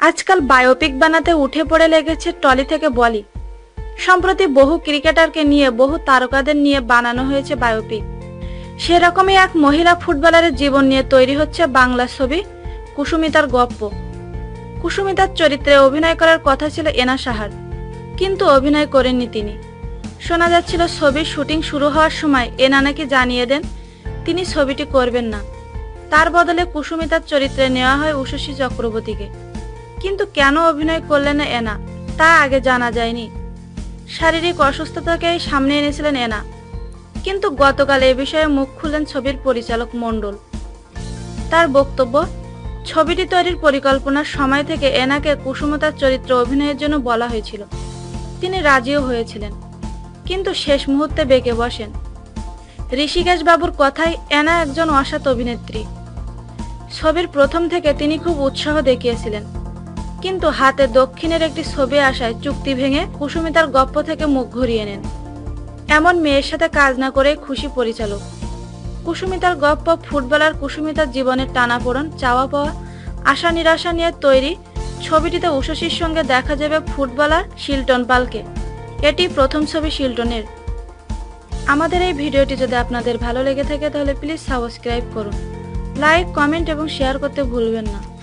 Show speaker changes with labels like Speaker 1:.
Speaker 1: আজকাল বায়োপিক বানাতে উঠে পড়ে লেগেছে টলি থেকে বলি। সম্প্রতি বহু ক্রিকেটারকে নিয়ে, বহু তারকাদের নিয়ে বানানো হয়েছে বায়োপিক। সেরকমই এক মহিলা ফুটবলারের জীবন নিয়ে তৈরি হচ্ছে বাংলা ছবি কুসুমিতার গপ্প। কুসুমিতার চরিত্রে অভিনয় করার কথা ছিল এনা সাহার, কিন্তু অভিনয় করেননি তিনি। শোনা যাচ্ছিল, ছবির শুটিং শুরু হওয়ার সময় এনা নাকি জানিয়ে দেন, তিনি ছবিটি করবেন না। তার বদলে কুসুমিতার চরিত্রে নেওয়া হয় উষসী চক্রবর্তীকে। কিন্তু কেন অভিনয় করলেন না এনা, তা আগে জানা যায়নি। শারীরিক অসুস্থতাকেই সামনে এনেছিলেন এনা। কিন্তু গতকাল এ বিষয়ে মুখ খুললেন ছবির পরিচালক মণ্ডল। তার বক্তব্য, ছবিটি তৈরির পরিকল্পনার সময় থেকে এনাকে কুসুমতার চরিত্র অভিনয়ের জন্য বলা হয়েছিল। তিনি রাজিও হয়েছিলেন। কিন্তু শেষ মুহূর্তে বেঁকে বসেন। ঋষিকেশ বাবুর কথায় এনা একজন অসৎ অভিনেত্রী। ছবির প্রথম থেকে তিনি খুব উৎসাহ দেখিয়েছিলেন। কিন্তু হাতে দক্ষিণের একটি ছবি আসায় চুক্তি ভেঙে কুসুমিতার গপ্প থেকে মুখ ঘুরিয়ে নেন। এমন মেয়ের সাথে কাজ না করে খুশি পরিচালক। কুসুমিতার গপ্প ফুটবলার কুসুমিতার জীবনের টানাপোড়ন চাওয়া পাওয়া আশা নিরাশা নিয়ে তৈরি। ছবিটিতে উষসীর সঙ্গে দেখা যাবে ফুটবলার শিল্টন পালকে। এটি প্রথম ছবি শিল্টনের। আমাদের এই ভিডিওটি যদি আপনাদের ভালো লেগে থাকে, তাহলে প্লিজ সাবস্ক্রাইব করুন। লাইক কমেন্ট এবং শেয়ার করতে ভুলবেন না।